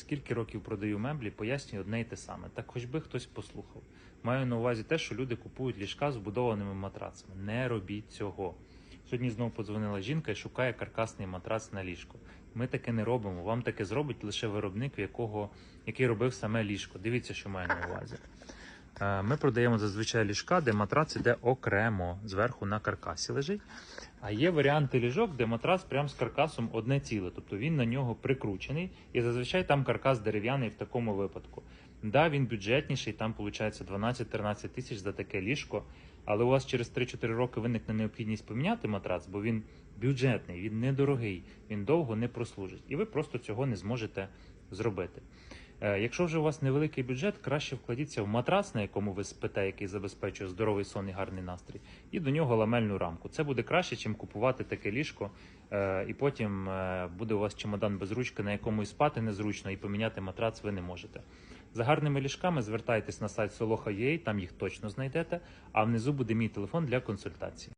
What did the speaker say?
Скільки років продаю меблі, пояснюю одне й те саме. Так хоч би хтось послухав. Маю на увазі те, що люди купують ліжка з вбудованими матрацами. Не робіть цього. Сьогодні знову подзвонила жінка і шукає каркасний матрац на ліжко. Ми таке не робимо. Вам таке зробить лише виробник, якого, який робив саме ліжко. Дивіться, що маю на увазі. Е, Ми продаємо зазвичай ліжка, де матрац іде окремо, зверху на каркасі лежить. А є варіанти ліжок, де матрац прямо з каркасом одне ціле, тобто він на нього прикручений, і зазвичай там каркас дерев'яний в такому випадку. Да, він бюджетніший, там виходить 12-13 тисяч за таке ліжко, але у вас через 3-4 роки виникне необхідність поміняти матрац, бо він бюджетний, він недорогий, він довго не прослужить, і ви просто цього не зможете зробити. Е, Якщо вже у вас невеликий бюджет, краще вкладіться в матрац, на якому ви спите, який забезпечує здоровий сон і гарний настрій, і до нього ламельну рамку. Це буде краще, ніж купувати таке ліжко, е, і потім е, буде у вас чемодан без ручки, на якому і спати незручно, і поміняти матрац ви не можете. За гарними ліжками звертайтесь на сайт Soloha.ua, там їх точно знайдете, а внизу буде мій телефон для консультації.